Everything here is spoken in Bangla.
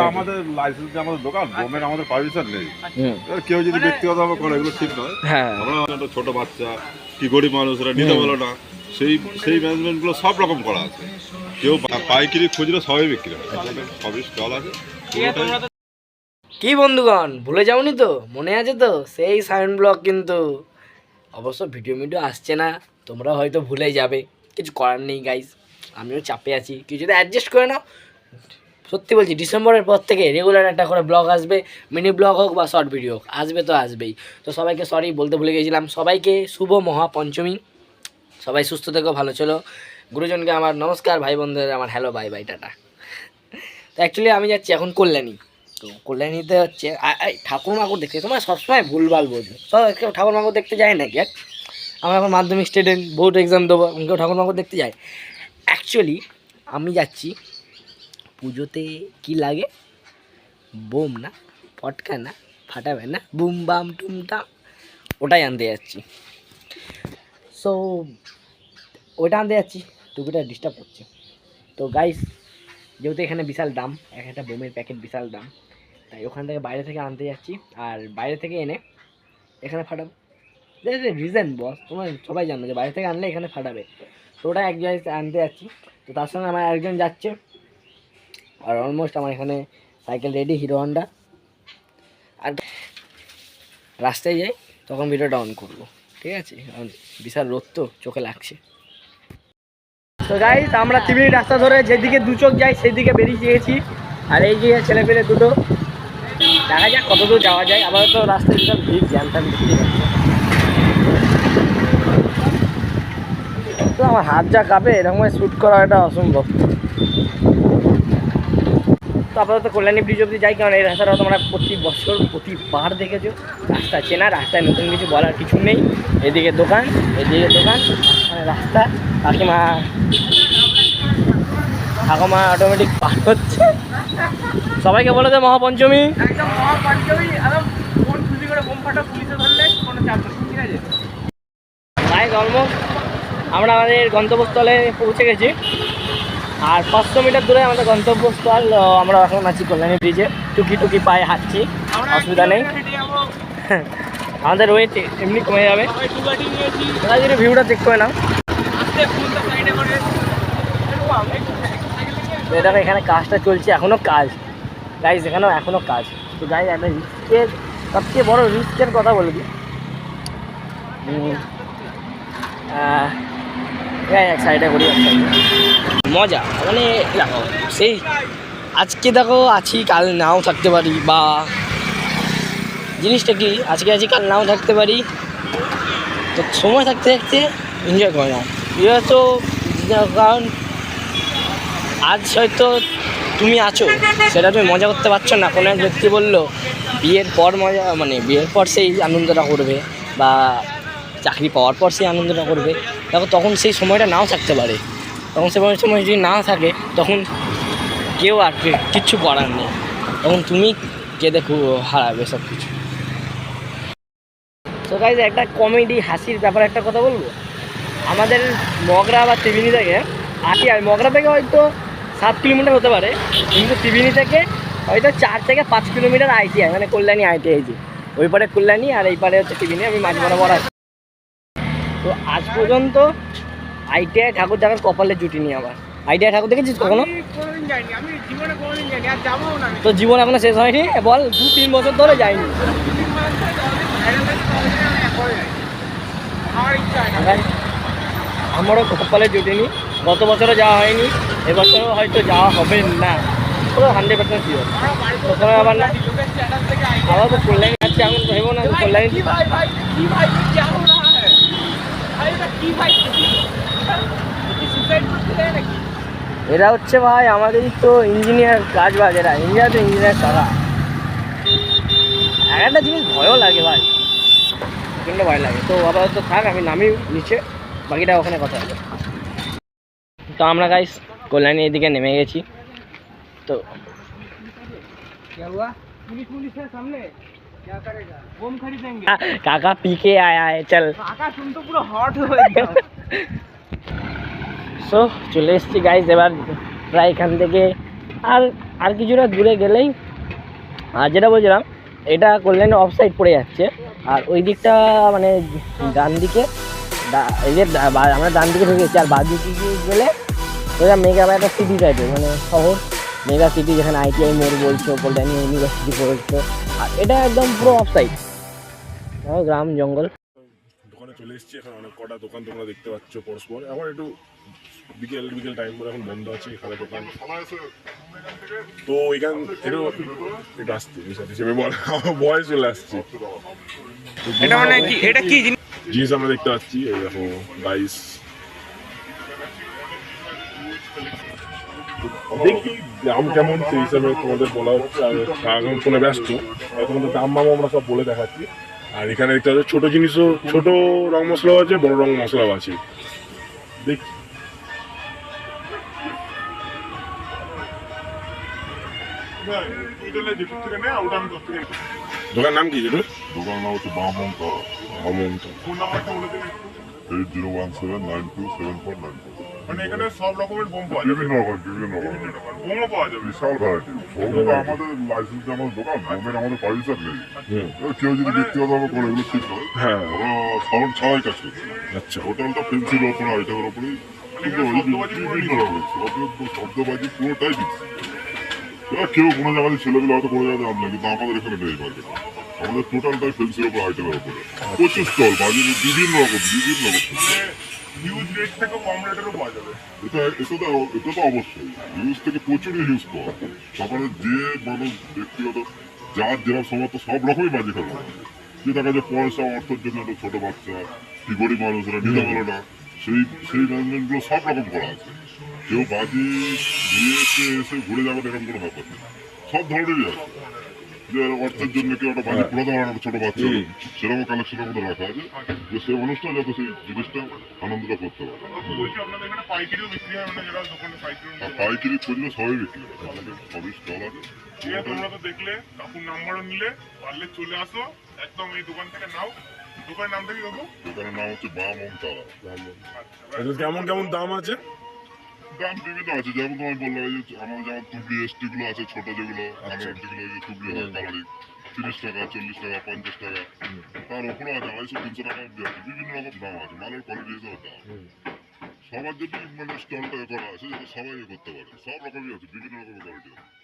আমাদের লাইসেন্স আমাদের দোকান? বোমের আমাদের পারমিশন নেই। কেউ যদি ব্যক্তিগতভাবে করে এগুলো ঠিক নয়। হ্যাঁ। আমরা ছোট বাচ্চা কি গরিব মানুষরা নিতে পারল না। সেই সেই ম্যানেজমেন্টগুলো সব রকম করা আছে। কেউ পাইকারি খুচরো সবই বিক্রি হয়। আছে। কি বন্ধুগণ ভুলে যাওনি তো? মনে আছে তো? সেই সাউন্ড ব্লগ কিন্তু। অবশ্য ভিডিও ভিডিও আসছে না। তোমরা হয়তো ভুলে যাবে। কিছু করার নেই গাইজ আমিও চাপে আছি। কিছু কিছুটা অ্যাডজাস্ট করে নাও সত্যি বলছি, ডিসেম্বরের পর থেকে রেগুলার একটা করে ব্লগ আসবে মিনি ব্লগ হোক বা শর্ট ভিডিও হোক, আসবে তো আসবেই। তো সবাইকে সরি বলতে ভুলে গেছিলাম সবাইকে শুভ মহাপঞ্চমী। সবাই সুস্থ থেকো, ভালো চলো। গুরুজনকে আমার নমস্কার, ভাই বোনদের আমার হ্যালো বাই বাই টাটা। তো অ্যাকচুয়ালি আমি যাচ্ছি এখন কল্যাণী। তো কল্যাণীতে হচ্ছে ঠাকুর মাকুর দেখতে। তোমার সবসময় ভুলভাল বোঝো। সব ঠাকুর মাকুর দেখতে যায় নাকি? এক, আমরা এখন মাধ্যমিক স্টুডেন্ট বোর্ড এক্সাম দেবো, কেউ ঠাকুর মাকুর দেখতে যায়? অ্যাকচুয়ালি আমি যাচ্ছি পুজোতে কি লাগে? বোম না, ফটকা না, ফাটাবে না, বুম বাম টুমটাম ওটাই আনতে যাচ্ছি। সো ওটা আনতে যাচ্ছি, টুপিটা ডিস্টার্ব করছে। তো গাইস যেহেতু এখানে বিশাল দাম, এক একটা বোমের প্যাকেট বিশাল দাম, তাই ওখান থেকে বাইরে থেকে আনতে যাচ্ছি। আর বাইরে থেকে এনে এখানে ফাটাবো। রিজন বস তোমরা সবাই জানো যে বাইরে থেকে আনলে এখানে ফাটাবে। তো ওটা এক জায়গায় আনতে যাচ্ছি। তো তার সঙ্গে আমার একজন যাচ্ছে। আর অলমোস্ট আমার এখানে সাইকেল রেডি হিরো হন্ডা আর রাস্তায় যাই, তখন ভিডিওটা অন করব। ঠিক আছে? বিশাল রোদ তো, চোখে লাগছে। তো গাইস আমরা ত্রিবেণী রাস্তা ধরে যেদিকে দু চোখ যাই সেদিকে বেরিয়ে গিয়েছি আর এই যে ছেলে পেলে দুটো, দেখা যাক কত দূর যাওয়া যায়। আবার তো রাস্তায় বিশাল ভিড় জ্যামটা দেখতে যাচ্ছে তো আমার হাত যা কাঁপে, এরকম শ্যুট করা এটা অসম্ভব। তো আপাতত কল্যাণী ব্রিজ অব্দি যাই কারণ এই রাস্তাটা তোমরা প্রতি বছর প্রতিবার দেখেছ। রাস্তা চেনা রাস্তায় নতুন কিছু বলার কিছু নেই। এদিকে দোকান এদিকে দোকান মানে রাস্তা। কাকিমা ঠাকুমা অটোমেটিক পার হচ্ছে। সবাইকে বলে দে মহাপঞ্চমী। একদম মহাপঞ্চমী ফোন খুশি করে বোম ফাটা পুলিশে ধরলে কোনো চাপ নেই ঠিক আছে? গাইজ অলমোস্ট আমরা আমাদের গন্তব্যস্থলে পৌঁছে গেছি। আর পাঁচশো মিটার দূরে আমাদের গন্তব্যস্থল আমরা এখন আছি কল্যাণী ব্রিজে টুকি টুকি পায়ে হাঁটছি অসুবিধা নেই। আমাদের ওয়েট এমনি কমে যাবে। যদি ভিউটা চেক করে নাও। দেখো এখানে কাজটা চলছে এখনও কাজ। গাইজ এখানেও এখনও কাজ। তো গাইজ একটা রিস্কের সবচেয়ে বড় রিস্কের কথা বলবি এই এক সাইডে করি মজা মানে দেখো সেই আজকে দেখো, আছি, কাল নাও থাকতে পারি, বা জিনিসটা কি, আজকে আছি, কাল নাও থাকতে পারি। তো সময় থাকতে থাকতে এনজয় করে না তো, কারণ আজ হয়তো তুমি আছো, সেটা তুমি মজা করতে পারছ না। কোনো এক ব্যক্তি বলল, বিয়ের পর মজা মানে বিয়ের পর সেই আনন্দটা করবে, বা চাকরি পাওয়ার পর সেই আনন্দটা করবে। দেখো তখন সেই সময়টা নাও থাকতে পারে। তখন সে সময় যদি না থাকে, তখন কেউ আর কি- কিচ্ছু করার নেই। তখন তুমি কেঁদে খুব হারাবে সব কিছু তো গাইজ একটা কমেডি হাসির ব্যাপারে একটা কথা বলব? আমাদের মগরা বা ত্রিবেণী থেকে আটি আর মগরা থেকে হয়তো সাত কিলোমিটার হতে পারে। কিন্তু ত্রিবেণী থেকে হয়তো চার থেকে পাঁচ কিলোমিটার আইটিআই মানে কল্যাণী আইটিআই যে। ওই পারে কল্যাণী আর এই পারে হচ্ছে ত্রিবেণী। আমি মাঝ বরাবর আছি। তো আজ পর্যন্ত আইটিআই ঠাকুর দেখার কপালে জুটিনি আমার। আইটিআই ঠাকুর দেখেছিস কখনো? তো জীবন এখনও শেষ হয়নি? বল দু তিন বছর ধরে যাইনি। আমারও কপালে জুটেনি গত বছরও যাওয়া হয়নি এবছরও হয়তো যাওয়া হবে না। পুরো হান্ড্রেড পার্সেন্ট শিওর আমার প্রথমে আবার না। আবার তো কল্যাণী যাচ্ছে এখন তো ভেবো না কল্যাণী এরা হচ্ছে ভাই আমাদেরই তো ইঞ্জিনিয়ার কাজ বাজ এরা ইঞ্জিনিয়ার তো ইঞ্জিনিয়ার কারা আর একটা জিনিস ভয়ও লাগে ভাই। কিন্তু ভয় লাগে। তো আপাতত থাক, আমি নামি নিচে। বাকিটা ওখানে কথা হবে। তো আমরা গাইস কল্যাণী এদিকে নেমে গেছি। তো क्या हुआ पुलिस पुलिस है सामने क्या करेगा बम खरीदेंगे কাকা পিকে আয় আয় চল কাকা তুমি তো পুরো হট হয়ে যাও সো চলে এসেছি গাইজ এবার প্রায় এখান থেকে আর আর কিছুটা দূরে গেলেই আর যেটা বলছিলাম এটা কল্যাণে অফ সাইড পড়ে যাচ্ছে আর ওই দিকটা মানে ডান দিকে ডা- এই যে ডা- বা- আমরা ডান দিকে ঢুকেছি আর বাদ দিকে গেলে ওটা মেগা বা একটা সিটি টাইপের মানে শহর মেগা সিটি যেখানে আইটিআই মোড় বলছো কল্যাণী ইউনিভার্সিটি বলছো আর এটা একদম পুরো অফ সাইড গ্রাম জঙ্গল। দোকানে চলে এসেছি এখন অনেক কটা দোকান তোমরা দেখতে পাচ্ছ পরস্পর। এখন একটু বিকেল বিকেল টাইম করে এখন বন্ধ আছে এখানে দোকান। তো এখান একটু একটু আসছে হিসেবে বল আমার বয়স চলে আসছে। এটা মানে কি এটা কি জিনিস? জিনিস আমরা দেখতে পাচ্ছি এই দেখো গাইস দেখি দাম কেমন সেই হিসাবে তোমাদের বলা এখন ফোনে ব্যস্ত। তোমাদের দাম মাম আমরা সব বলে দেখাচ্ছি। আর এখানে দেখতে পাচ্ছ ছোট জিনিসও ছোট রং মশলাও আছে বড় রং মশলাও আছে। দেখি। দোকান নাম কি যেটু দোকান নাম হচ্ছে বামন্ত অমন্ত eight zero one seven nine two seven four nine মানে এখানে সব রকমের বোম পাওয়া যাবে। বিভিন্ন রকম বিভিন্ন রকম। বোমও পাওয়া যাবে। বিশাল ভ্যারাইটি বোম আমাদের লাইসেন্স আমাদের দোকান বোমের আমাদের পারমিশন নেই। হুম কেউ যদি ব্যক্তিগতভাবে করে এগুলো ঠিক নয়। হ্যাঁ। ওরা সাউন্ড ছাড়াই কাজ করছে। আচ্ছা। হোটেলটা পেন্সিল ওপরে আইটেমের ওপরেই। শব্দবাজি পুরোটাই দিচ্ছে কেউ কোনো জায়গায় ছেলেগুলো হয়তো কোনো জায়গায় আমরা কিন্তু আমাদের এখানে নেই মার্কেট আমাদের টোটালটাই পেন্সিল ওপর আইটেমের ওপরে। প্রচুর স্টল বাজি বিভিন্ন রকম বিভিন্ন রকম। হিউজ রেট থেকে কম রেটেরও পাওয়া যাবে। এটা এটা তো এটা তো অবশ্যই। নিউজ থেকে প্রচুর নিউজ পাওয়া। তারপরে যে মানুষ ব্যক্তিগত যার যেরকম সমর্থ সব রকমই বাজি খেলা যে দেখা যায় পয়সা অর্থের জন্য একটা ছোট বাচ্চা কি গরিব মানুষরা নিতে পারে না সেই সেই ম্যানেজমেন্টগুলো সব রকম করা আছে। কেউ বাজি দিয়েছে এসে ঘুরে যাবে এরকম কোনো ব্যাপার নেই। সব ধরনেরই আছে। যে অর্থের জন্য কেউ একটা বাজি পুরো দেওয়ার ছোট বাচ্চা? সেরকম কালেকশনের মধ্যে রাখা আছে। যে সেই মানুষটা যাতে সেই জিনিসটা আনন্দটা করতে পারে। আপনাদের এখানে বিক্রি হয় মানে পাইকারি খুঁজলে সবই বিক্রি হয়। আমাদের সবই স্টল আছে ঠিক আছে তোমরা তো দেখলে কাকুর নাম্বারও নিলে পারলে চলে আসো একদম এই দোকান থেকে নাও। দোকানের নাম থেকে কাকু? দোকানের নাম হচ্ছে বাম ওমতারা এটা কেমন কেমন দাম আছে? দাম বিভিন্ন আছে যেমন তোমার বললাম এই যে আমার যেমন তুবলি এসটি গুলো আছে ছোট যেগুলো আচ্ছা। যেগুলো যে তুবলি হয় কালারিং তিরিশ টাকা চল্লিশ টাকা পঞ্চাশ টাকা। তার উপরে আছে আড়াইশো তিনশো টাকা অব্দি আছে। বিভিন্ন রকম দাম আছে মালের কোয়ালিটি হিসাবে দাম। সবার জন্য মানে স্টলটা করা আছে যাতে সবাই করতে পারে। সব রকমই আছে বিভিন্ন রকমের কোয়ালিটি আছে।